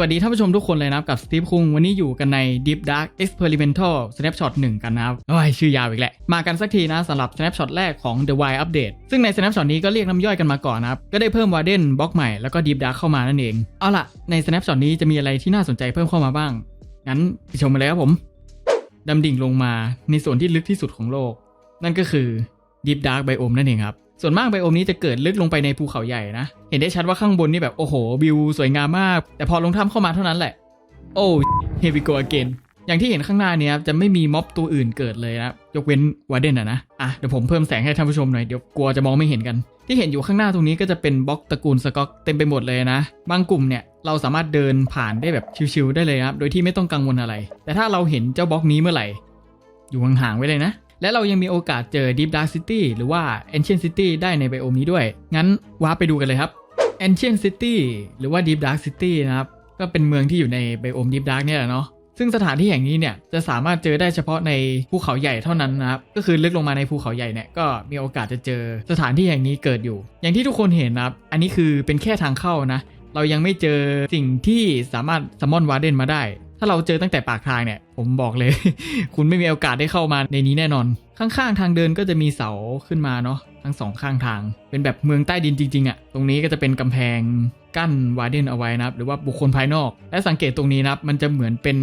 วัสดีท่านผู้ชมทุกคนเลยนะครับ กับสตีฟคุงวันนี้อยู่กันใน Deep Dark Experimental Snapshot 1 กันนะครับโอ้ยชื่อยาวอีกแหละ มากันสักทีนะสำหรับ Snapshot แรกของ The Wild Update ซึ่งใน Snapshot นี้ก็เรียกน้ำย่อยกันมาก่อนนะครับ ก็ได้เพิ่ม Warden บล็อกใหม่แล้วก็ Deep Dark เข้ามานั่นเอง เอาล่ะ ใน Snapshot นี้จะมีอะไรที่น่าสนใจเพิ่มเข้ามาบ้าง งั้นไปชมมาเลยครับผมดำดิ่งลงมาในส่วนที่ลึกที่สุดของโลก นั่นก็คือ Deep Dark Biome นั่นเองครับ ส่วนมากไบโอมนี้จะเกิดลึกลงไปในภูเขาใหญ่นะ เห็นได้ชัดว่าข้างบนนี่แบบโอ้โหวิวสวยงามมาก แต่พอลงถ้ำเข้ามาเท่านั้นแหละ โอ้ here we go again อย่างที่เห็นข้างหน้านี้ครับจะไม่มีม็อบตัวอื่นเกิดเลยนะยกเว้นวาเดนอะนะอะเดี๋ยวผมเพิ่มแสงให้ท่านผู้ชมหน่อยเดี๋ยวกลัวจะมองไม่เห็นกัน ที่เห็นอยู่ข้างหน้าตรงนี้ก็จะเป็นบล็อกตระกูลสกอตเต็มไปหมดเลยนะบางกลุ่มเนี่ยเราสามารถเดินผ่านได้แบบชิวๆได้เลยครับโดยที่ไม่ต้องกังวลอะไร แต่ถ้าเราเห็นเจ้าบล็อกนี้เมื่อไหร่ อยู่ห่างๆไว้เลยนะ และเรายังมีโอกาสเจอ Deep Dark City หรือว่า Ancient City ได้ในไบโอมนี้ด้วย งั้นว้าไปดูกันเลยครับ Ancient City หรือว่า Deep Dark City นะครับ ก็เป็นเมืองที่อยู่ในไบโอม Deep Dark เนี่ยแหละเนาะซึ่งสถานที่แห่งนี้เนี่ยจะสามารถเจอได้เฉพาะในภูเขาใหญ่เท่านั้นนะครับ ก็คือลึกลงมาในภูเขาใหญ่เนี่ยก็มีโอกาสจะเจอสถานที่แห่งนี้เกิดอยู่ อย่างที่ทุกคนเห็นนะครับ อันนี้คือเป็นแค่ทางเข้านะ เรายังไม่เจอสิ่งที่สามารถซัมมอนวาร์เดนมาได้ ถ้าเราเจอตั้งแต่ปากทางเนี่ย ผมบอกเลย คุณไม่มีโอกาสได้เข้ามาในนี้แน่นอน ข้างๆทางเดินก็จะมีเสาขึ้นมาเนาะทั้งสองข้างทาง เป็นแบบเมืองใต้ดินจริงๆอะ่ะ ตรงนี้ก็จะเป็นกำแพงกั้นวาร์เดนเอาไว้นะครับ หรือว่าบุคคลภายนอก และสังเกตตรงนี้นะครับ มันจะเหมือนเป็น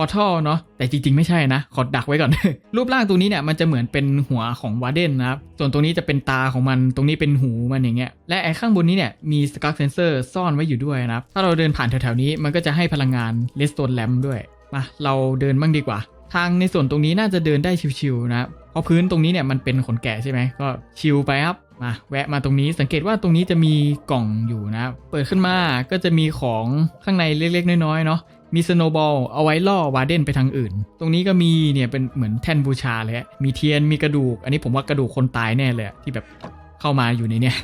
พอทัลเนาะแต่จริงๆ ไม่ใช่นะ ขอดักไว้ก่อน รูปร่างตรงนี้เนี่ยมันจะเหมือนเป็นหัวของวาเดนนะครับ ส่วนตรงนี้จะเป็นตาของมันตรงนี้เป็นหูมันอย่างเงี้ยและไอ้ข้างบนนี้เนี่ยมีสกักเซนเซอร์ซ่อนไว้อยู่ด้วยนะครับ ถ้าเราเดินผ่านแถวๆนี้มันก็จะให้พลังงานเลสโตนแลมด้วยมาเราเดินบ้างดีกว่า ทางในส่วนตรงนี้น่าจะเดินได้ชิวๆนะครับเพราะพื้นตรงนี้เนี่ยมันเป็นขนแกะใช่ไหมก็ชิวไปครับมาแวะมาตรงนี้สังเกตว่าตรงนี้จะมีกล่องอยู่นะครับเปิดขึ้นมาก็จะมีของข้างในเล็กๆ น้อยๆเนาะ มีสโนบอลเอาไว้ล่อวารเดนไปทางอื่น ตรงนี้ก็มีเนี่ยเป็นเหมือนแท่นบูชาเลยอะมีเทียนมีกระดูก อันนี้ผมว่ากระดูกคนตายแน่เลยที่แบบเข้ามาอยู่ในเนี่ย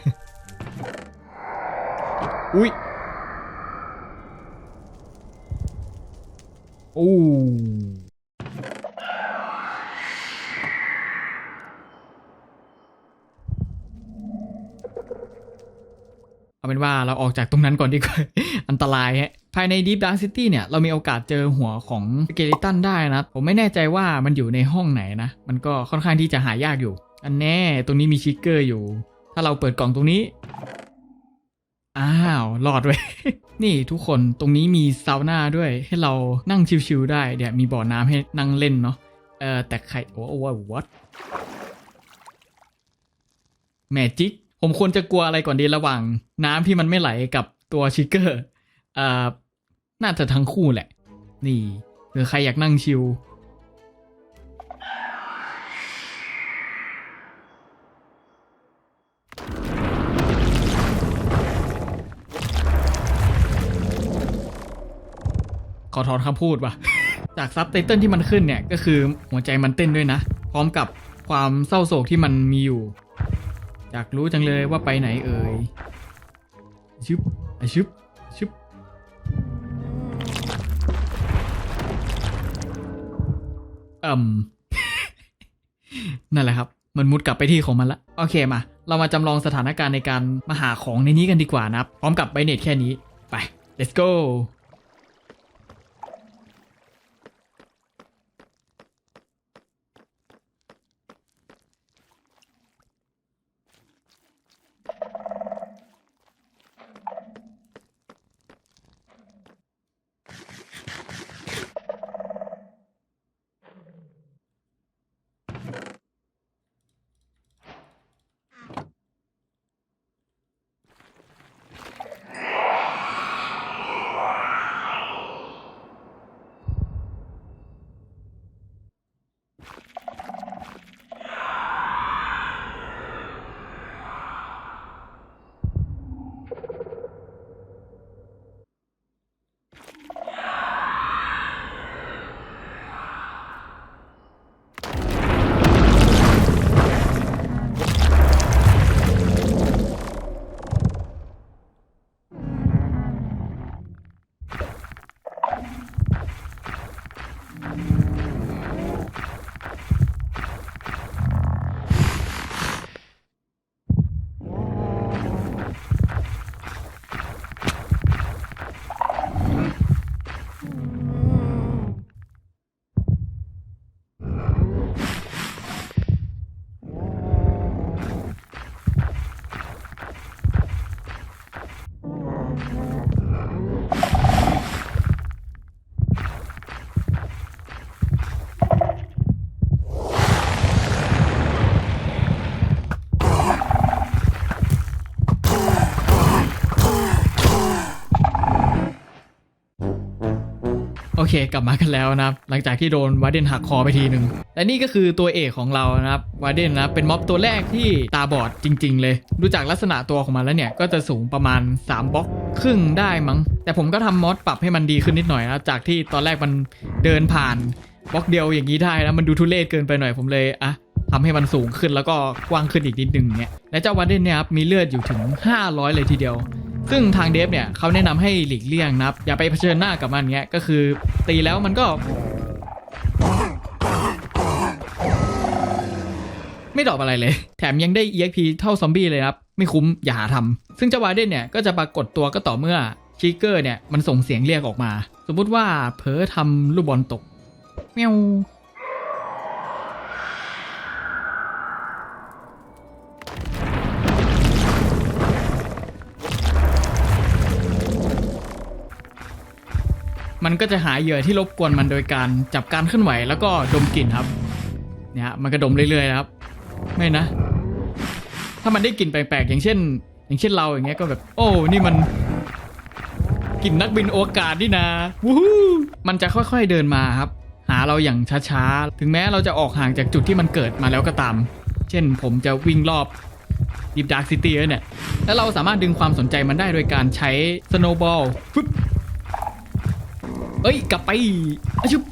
อุ้ยโอ้เอาเป็นว่าเราออกจากตรงนั้นก่อนดีกว่า อันตรายฮะ ภายใน Deep Dark City เนี่ยเรามีโอกาสเจอหัวของสเกเลตันได้นะผมไม่แน่ใจว่ามันอยู่ในห้องไหนนะ มันก็ค่อนข้างที่จะหายากอยู่ อันแน่ตรงนี้มีชิกเกอร์อยู่ ถ้าเราเปิดกล่องตรงนี้ อ้าวรอดเว้ยนี่ทุกคนตรงนี้มีซาวน่าด้วยให้เรานั่งชิวๆได้เดี๋ยวมีบ่อน้ำให้นั่งเล่นเนาะเออแต่ใครโอ้โห what แมจิกผมควรจะกลัวอะไรก่อนดีระหว่าง น้ำที่มันไม่ไหลกับตัวชิกเกอร์เอ่อ น่าจะทั้งคู่แหละ นี่เผื่อใครอยากนั่งชิลขอถอนคำพูดว่ะ จากซับไตเติลที่มันขึ้นเนี่ย ก็คือหัวใจมันเต้นด้วยนะ พร้อมกับความเศร้าโศกที่มันมีอยู่ อยากรู้จังเลยว่าไปไหนเอ่ยชึบอชึบชึบ อืมนั่นแหละครับ มันมุดกลับไปที่ของมันละโอเคมา เรามาจำลองสถานการณ์ในการมาหาของในนี้กันดีกว่านะครับ พร้อมกับไบเน็ตแค่นี้ไป let's go เคกลับมากันแล้วนะครับ หลังจากที่โดนวาเดนหักคอไปทีหนึ่งและนี่ก็คือตัวเอกของเรานะครับวาเดนนะเป็นม็อบตัวแรกที่ตาบอดจริง ๆ เลย ดูจากลักษณะตัวของมันแล้วเนี่ย ก็จะสูงประมาณ 3บล็อกครึ่งได้มั้ง แต่ผมก็ทำมอดปรับให้มันดีขึ้นนิดหน่อยนะจากที่ตอนแรกมันเดินผ่านบล็อกเดียวอย่างนี้ได้นะมันดูทุเรศเกินไปหน่อยผมเลยอะทำให้มันสูงขึ้นแล้วก็กว้างขึ้นอีกนิดนึงเนี่ยและเจ้าวาเดนเนี่ยครับมีเลือดอยู่ถึง 500 เลยทีเดียว ซึ่งทางเดฟเนี่ยเขาแนะนำให้หลีกเลี่ยงนะครับ อย่าไปเผชิญหน้ากับมันเงี้ยก็คือตีแล้วมันก็ ไม่ดรอกอะไรเลย แถมยังได้ EXP เท่าซอมบี้เลยนะครับ ไม่คุ้มอย่าหาทำซึ่งเจ้าวาเดนเนี่ยก็จะปรากฏตัวก็ต่อเมื่อชิเกอร์เนี่ยมันส่งเสียงเรียกออกมา สมมุติว่าเผลอทำลูกบอลตกเมียว มันก็จะหาเหยื่อที่รบกวนมันโดยการจับการเคลื่อนไหวแล้วก็ดมกลิ่นครับเนี่ยฮะมันก็ดมเรื่อยๆนะครับ ไม่นะ ถ้ามันได้กลิ่นแปลกๆอย่างเช่น อย่างเช่นเราอย่างเงี้ยก็แบบ โอ้นี่มันกลิ่นนักบินโอวกาศนี่นะวู้ฮู้มันจะค่อยๆเดินมาครับ หาเราอย่างช้าๆถึงแม้เราจะออกห่างจากจุดที่มันเกิดมาแล้วก็ตาม เช่น ผมจะวิ่งรอบดิฟดาร์กซิตี้เนี่ยแล้วเราสามารถดึงความสนใจมันได้โดยการใช้สโนว์บอลฟึบ เอ้ยกลับไปอชุบ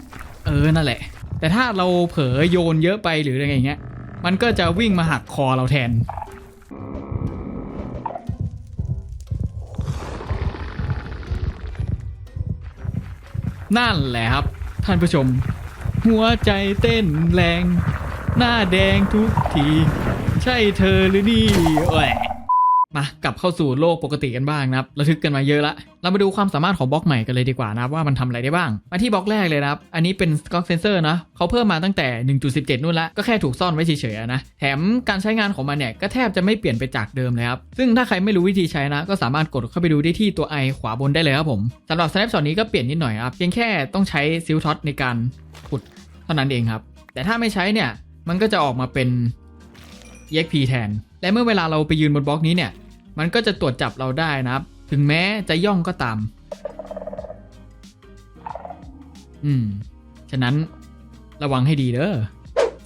เออนั่นแหละ แต่ถ้าเราเผลอโยนเยอะไปหรืออะไรอย่างเงี้ย มันก็จะวิ่งมาหักคอเราแทน นั่นแหละครับ ท่านผู้ชม หัวใจเต้นแรง หน้าแดงทุกที ใช่เธอหรือนี่แหละ มากลับเข้าสู่โลกปกติกันบ้างนะครับระทึกกันมาเยอะละเรามาดูความสามารถของบล็อกใหม่กันเลยดีกว่านะครับว่ามันทำอะไรได้บ้าง มาที่บล็อกแรกเลยนะครับ อันนี้เป็น Stock Sensor นะเขาเพิ่มมาตั้งแต่ 1.17 นู่นละ ก็แค่ถูกซ่อนไว้เฉยๆนะ แถมการใช้งานของมันเนี่ย ก็แทบจะไม่เปลี่ยนไปจากเดิมเลยครับ ซึ่งถ้าใครไม่รู้วิธีใช้นะ ก็สามารถกดเข้าไปดูได้ที่ตัว i ขวาบนได้เลยครับผมสำหรับ Snapshot นี้ก็เปลี่ยนนิดหน่อยครับเพียงแค่ต้องใช้ซิลท็อตในการขุดเท่านั้นเองครับแต่ถ้าไม่ใช้เนี่ยมันก็จะออกมาเป็น EXP แทนและเมื่อเวลาเราไปยืนบนบล็อกนี้เนี่ย มันก็จะตรวจจับเราได้นะครับ ถึงแม้จะย่องก็ตาม อืม ฉะนั้นระวังให้ดีเด้อ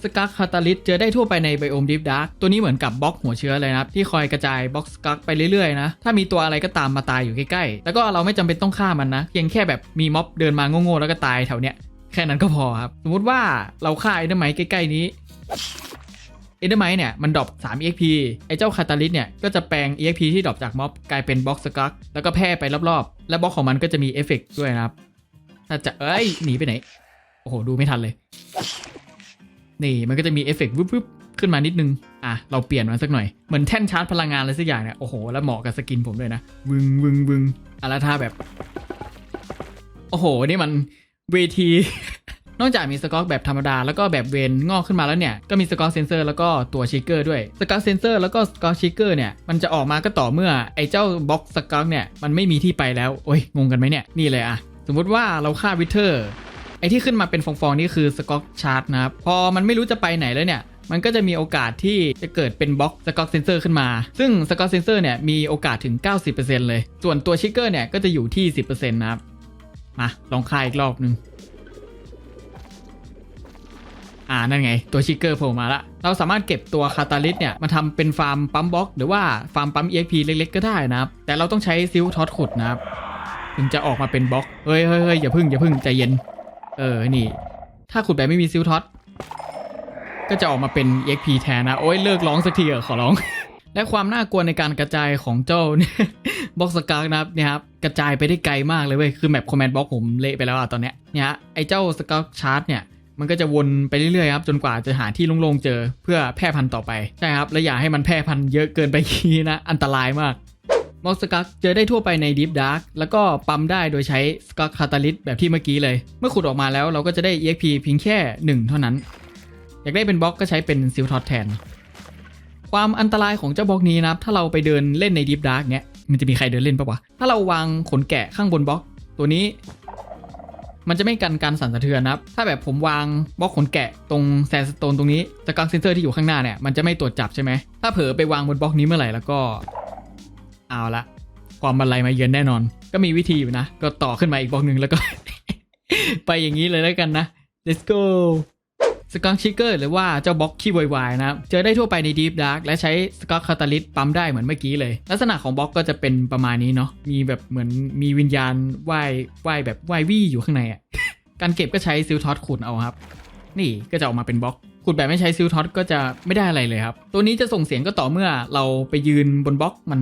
สกักคาตาลิสเจอได้ทั่วไปในไบโอมดิฟดาร์กตัวนี้เหมือนกับบล็อกหัวเชื้อเลยนะครับ ที่คอยกระจายบล็อกสกักไปเรื่อยๆนะ ถ้ามีตัวอะไรก็ตามมาตายอยู่ใกล้ๆ แล้วก็เราไม่จำเป็นต้องฆ่ามันนะ เพียงแค่แบบมีม็อบเดินมาโง่ๆแล้วก็ตายแถวเนี้ย แค่นั้นก็พอครับ สมมติว่าเราฆ่าไอ้ไดไมใกล้ๆนี้ เอเดอร์ไมเนี่ยมันดรอป3 EXP ไอ้เจ้าคาตาลิสเนี่ยก็จะแปลง EXP ที่ดรอปจากม็อบกลายเป็นบล็อกสกักแล้วก็แพร่ไปรอบๆ และบล็อกของมันก็จะมีเอฟเฟกต์ด้วยนะครับ ถ้าจะเอ้ยหนีไปไหน โอ้โห ดูไม่ทันเลย นี่มันก็จะมีเอฟเฟกต์วึบๆขึ้นมานิดนึง อะ เราเปลี่ยนมันสักหน่อย เหมือนแท่นชาร์จพลังงานอะไรสักอย่างเนี่ย โอ้โห แล้วเหมาะกับสกินผมด้วยนะ วึงวึงวึงอะแล้วถ้าแบบ โอ้โห นี่มันเวที นอกจากมีสกอตแบบธรรมดาแล้วก็แบบเวนงอกขึ้นมาแล้วเนี่ยก็มีสกอตเซนเซอร์แล้วก็ตัวชิกเกอร์ด้วยสกอตเซนเซอร์แล้วก็สกอตชิกเกอร์เนี่ยมันจะออกมาก็ต่อเมื่อไอ้เจ้าบ็อกสกอตเนี่ยมันไม่มีที่ไปแล้วโอ้ยงงกันไหมเนี่ยนี่เลยอะสมมุติว่าเราฆ่าวิเทอร์ไอ้ที่ขึ้นมาเป็นฟองๆนี่คือสกอตชาร์ตนะครับพอมันไม่รู้จะไปไหนแล้วเนี่ยมันก็จะมีโอกาสที่จะเกิดเป็นบล็อกสกอตเซนเซอร์ขึ้นมา ซึ่งสกอตเซนเซอร์เนี่ยมีโอกาสถึง 90%เลย ส่วนตัวชิกเกอร์เนี่ยก็จะอยู่ที่ 10%นะครับ มาลองฆ่าอีกรอบนึง อ่านั่นไง ตัวชิกเกอร์โผล่มาละ เราสามารถเก็บตัวคาตาลิสเนี่ยมาทำเป็นฟาร์มปั๊มบล็อก หรือว่าฟาร์มปั๊ม EXP เล็กๆ ก็ได้นะครับ แต่เราต้องใช้ซิลท็อตขุดนะครับ ถึงจะออกมาเป็นบล็อก เฮ้ยเฮ้ยเฮ้ยอย่าพึ่งอย่าพึ่งใจเย็น เออ นี่ ถ้าขุดแบบไม่มีซิลท็อตก็จะออกมาเป็น EXP แทนนะ โอ้ยเลิกร้องสักทีเถอะขอร้อง และความน่ากลัวในการกระจายของเจ้าบล็อกสการ์นะครับเนี่ยครับกระจายไปได้ไกลมากเลยเว้ย คือแมปคอมแมนด์บล็อกผมเละไปแล้วอะตอนเนี้ย เนี่ยฮะไอ้เจ้าสการ์ชาร์ตเนี่ย มันก็จะวนไปเรื่อยๆครับจนกว่าจะหาที่โล่งๆเจอเพื่อแพร่พันธุ์ต่อไปใช่ครับและอย่าให้มันแพร่พันธุ์เยอะเกินไปทีนะอันตรายมากมอกสกักเจอได้ทั่วไปใน Deep Dark แล้วก็ปั๊มได้โดยใช้สกักคาตาลิสแบบที่เมื่อกี้เลย เมื่อขุดออกมาแล้วเราก็จะได้ EXP เพียงแค่ 1 เท่านั้น อยากได้เป็นบล็อกก็ใช้เป็นซิลท็อตแทน ความอันตรายของเจ้าบล็อกนี้นะครับ ถ้าเราไปเดินเล่นใน Deep Dark เนี้ยมันจะมีใครเดินเล่นปะวะ ถ้าเราวางขนแกะข้างบนบล็อก ตัวนี้ มันจะไม่กันการสั่นสะเทือนนะครับ ถ้าแบบผมวางบล็อกขนแกะตรงแซนสโตนตรงนี้สกังเซนเซอร์ที่อยู่ข้างหน้าเนี่ยมันจะไม่ตรวจจับใช่ไหมถ้าเผลอไปวางบนบล็อกนี้เมื่อไหร่แล้วก็ เอาละความบันไลมาเยือนแน่นอน ก็มีวิธีอยู่นะ ก็ต่อขึ้นมาอีกบล็อกหนึ่งแล้วก็ ไปอย่างนี้เลยแล้วกันนะ let's go สก u อ k ชิกเกอร์หรือว่าเจ้าบล็อกขี้วายๆนะครับ เจอได้ทั่วไปใน Deep Dark และใช้สกอ k คาตาลิสปั๊มได้เหมือนเมื่อกี้เลย ลักษณะของบล็อกก็จะเป็นประมาณนี้เนาะมีแบบเหมือนมีวิญญาณว่ายว่ายแบบว่ายวี่อยู่ข้างในอะ่ะการเก็บก็ใช้ซิลท็อตขุดเอาครับ นี่ก็จะออกมาเป็นบล็อกขุดแบบไม่ใช้ซิลท็อตก็จะไม่ได้อะไรเลยครับ ตัวนี้จะส่งเสียงก็ต่อเมื่อเราไปยืนบนบล็อกมัน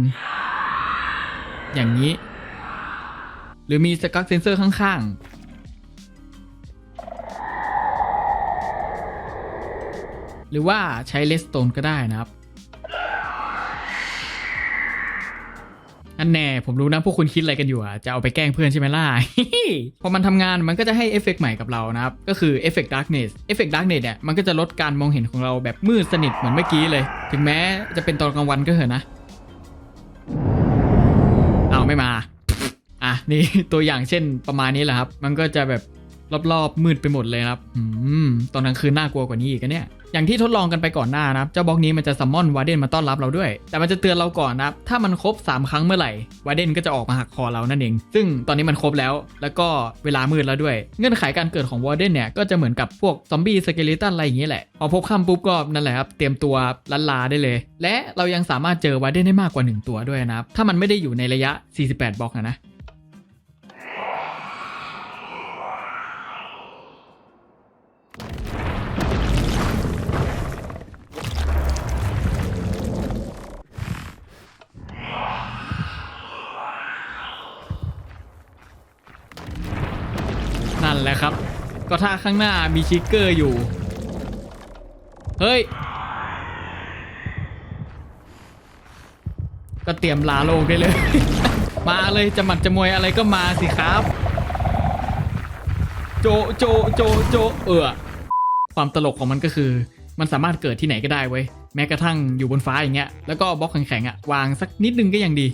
อย่างนี้ หรือมีสกักเซนเซอร์ข้างๆ หรือว่าใช้เลสโตนก็ได้นะครับอันแน่ผมรู้นะพวกคุณคิดอะไรกันอยู่อะจะเอาไปแกล้งเพื่อนใช่ไหมล่ะ พอมันทำงานมันก็จะให้เอฟเฟกต์ใหม่กับเรานะครับ ก็คือเอฟเฟกต์ดาร์กเนสเอฟเฟกต์ดาร์กเนสเนี่ยมันก็จะลดการมองเห็นของเราแบบมืดสนิทเหมือนเมื่อกี้เลย ถึงแม้จะเป็นตอนกลางวันก็เถอะนะ เอาไม่มา อะ นี่ตัวอย่างเช่นประมาณนี้แหละครับ มันก็จะแบบรอบๆมืดไปหมดเลยครับอืมตอนกลางคืนน่ากลัวกว่านี้อีกอะเนี่ย อย่างที่ทดลองกันไปก่อนหน้านะครับเจ้าบล็อกนี้มันจะซัมมอนวาเดนมาต้อนรับเราด้วย แต่มันจะเตือนเราก่อนนะครับถ้ามันครบ 3 ครั้งเมื่อไหร่วาเดนก็จะออกมาหักคอเรานั่นเอง ซึ่งตอนนี้มันครบแล้ว แล้วก็เวลามืดแล้วด้วย เงื่อนไขการเกิดของวาเดนเนี่ยก็จะเหมือนกับพวกซอมบี้สเกเลตันอะไรอย่างเงี้ยแหละพอพบค่ำปุ๊บก็นั่นแหละครับเตรียมตัวลันลาได้เลย และเรายังสามารถเจอวาเดนได้มากกว่า 1 ตัวด้วยนะครับถ้ามันไม่ได้อยู่ในระยะ 48บล็อกนะ นั่นแหละครับ ก็ ถ้าข้างหน้ามีชิกเกอร์อยู่ เฮ้ย ก็เตรียมลาโลกได้เลย มาเลยจะหมัดจะมวยอะไรก็มาสิครับ โจโจโจโจเออความตลกของมันก็คือ มันสามารถเกิดที่ไหนก็ได้เว้ย แม้กระทั่งอยู่บนฟ้าอย่างเงี้ยแล้วก็บล็อกแข็งๆอะวางสักนิดนึงก็ยังดี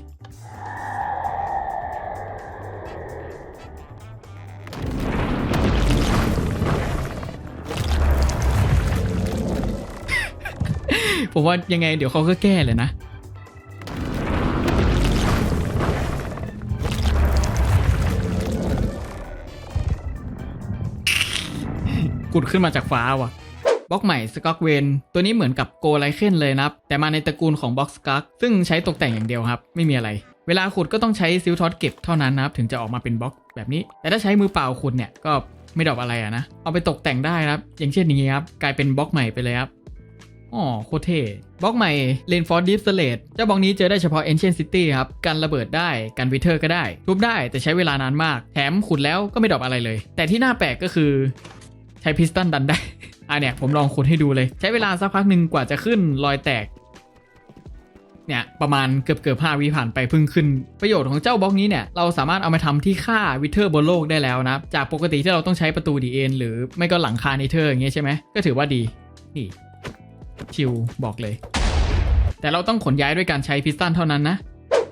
ผมว่ายังไงเดี๋ยวเขาก็แก้เลยนะ กุดขึ้นมาจากฟ้าว่ะบล็อกใหม่สก o อกเวนตัวนี้เหมือนกับโกไลเคนเลยนะครับ แต่มาในตระกูลของบล็อกสกักซึ่งใช้ตกแต่งอย่างเดียวครับ ไม่มีอะไร เวลาขุดก็ต้องใช้ซิลทอตเก็บเท่านั้นนะครับ ถึงจะออกมาเป็นบล็อกแบบนี้ แต่ถ้าใช้มือเปล่าขุดเนี่ยก็ไม่ดอกอะไรอะนะ เอาไปตกแต่งได้นะครับ อย่างเช่นนี้ครับ กลายเป็นบล็อกใหม่ไปเลยครับ อ๋อโคเท่บล็อกใหม่ r a i n f o r d Deep Slate เจ้าบล็อกนี้เจอได้เฉพาะ Ancient City ครับ กันระเบิดได้ กันวิเทอร์ก็ได้ ทุบได้แต่ใช้เวลานานมาก แถมขุดแล้วก็ไม่ดรอปอะไรเลย แต่ที่น่าแปลกก็คือ ใช้พิสตันดันได้ อะเนี่ยผมลองขุดให้ดูเลย ใช้เวลาสักพักหนึ่งกว่าจะขึ้นรอยแตกเนี่ยประมาณเกือบเกือบห้าวิผ่านไปพิ่งขึ้น ประโยชน์ของเจ้าบล็อกนี้เนี่ย เราสามารถเอามาทำที่ค่าวิเทอร์บนโลกได้แล้วนะจากปกติที่เราต้องใช้ประตูดีเอ็นหรือไม่ก็หลังคาเนเธอร์อย่างเงี้ยใช่ไหมก็ถือว่าดีนี่ ชิวบอกเลย แต่เราต้องขนย้ายด้วยการใช้พิสตันเท่านั้นนะ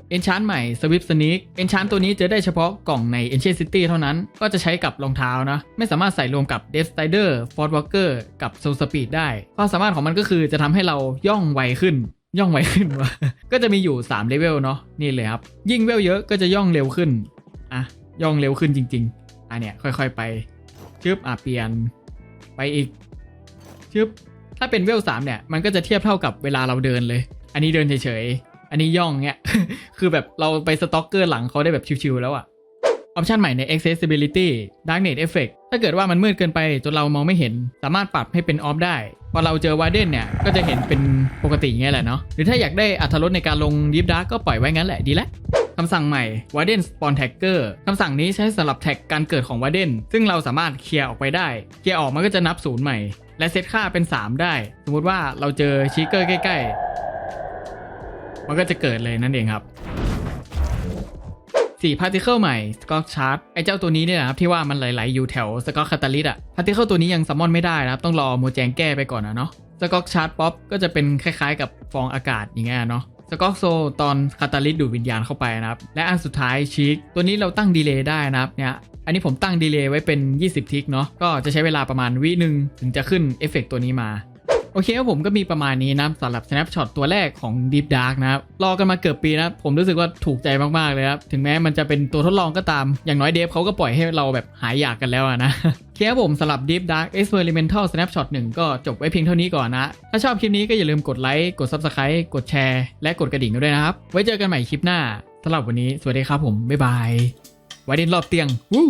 เอนชานใหม่ Swift Sneak เอนชานตัวนี้จะได้เฉพาะกล่องใน Ancient City เท่านั้น ก็จะใช้กับรองเท้านะ ไม่สามารถใส่รวมกับ Death Strider Ford Walker กับ Soul Speed ได้ ความสามารถของมันก็คือจะทำให้เราย่องไวขึ้น ย่องไวขึ้นวะก็จะมีอยู่3เลเวลเนาะนี่เลยครับ ยิ่งเวลเยอะก็จะย่องเร็วขึ้น อะ ย่องเร็วขึ้นจริง ๆ อะเนี่ยค่อยๆไปชึบอะเปลี่ยน ไปอีกชึบ ถ้าเป็นเวลสามเนี่ย มันก็จะเทียบเท่ากับเวลาเราเดินเลย อันนี้เดินเฉยๆ อันนี้ย่องเงี้ยคือแบบเราไปสต็อกเกอร์หลังเขาได้แบบชิวๆแล้วอะออปชันใหม่ใน accessibility darknet effect ถ้าเกิดว่ามันมืดเกินไปจนเรามองไม่เห็น สามารถปรับให้เป็นออฟได้ พอเราเจอวาเดนเนี่ย ก็จะเห็นเป็นปกติงเงี้ยแหละเนาะ หรือถ้าอยากได้อัตรสในการลงยิบดาร์กก็ปล่อยไว้งั้นแหละดีแล้วคำสั่งใหม่ Warden Spawn Tagger คำสั่งนี้ใช้สำหรับแท็กการเกิดของ Warden ซึ่งเราสามารถเคลียร์ออกไปได้ เคลียร์ออกมันก็จะนับศูนย์ใหม่ และเซตค่าเป็น 3 ได้ สมมุติว่าเราเจอชิกเกอร์ใกล้ ๆ มันก็จะเกิดเลยนั่นเองครับ4 Particle ใหม่ Scott Chart ไอ้เจ้าตัวนี้เนี่ยนะครับที่ว่ามันไหลๆอยู่แถว Scott Catalyst อะ Particle ตัวนี้ยังซัมมอนไม่ได้นะครับ ต้องรอโมแจงแก้ไปก่อนนะเนาะ Scott Chart Pop ก็จะเป็นคล้ายๆ กับฟองอากาศอย่างเงี้ยเนาะสกอกโซตอนคาตาลิสดูดวิญญาณเข้าไปนะครับ และอันสุดท้ายชิคตัวนี้เราตั้งดีเลย์ได้นะครับเนี่ย อันนี้ผมตั้งดีเลย์ไว้เป็น 20 ทิกเนาะก็จะใช้เวลาประมาณวิหนึ่งถึงจะขึ้นเอฟเฟกต์ตัวนี้มาโอเคครับผมก็มีประมาณนี้นะสำหรับ snapshot ตัวแรกของ Deep Dark นะครับรอกันมาเกือบปีนะผมรู้สึกว่าถูกใจมาก ๆ เลยครับ ถึงแม้มันจะเป็นตัวทดลองก็ตาม อย่างน้อยเดฟเขาก็ปล่อยให้เราแบบหายอยากกันแล้วอะนะโอเคครับผมสำหรับ Deep Dark Experimental Snapshot 1 ก็จบไว้เพียงเท่านี้ก่อนนะ ถ้าชอบคลิปนี้ก็อย่าลืมกดไลค์กด Subscribe กดแชร์และกดกระดิ่งด้วยนะครับ ไว้เจอกันใหม่คลิปหน้าสำหรับวันนี้สวัสดีครับผมบ๊ายบาย ไว้ดินรอบเตียงวู้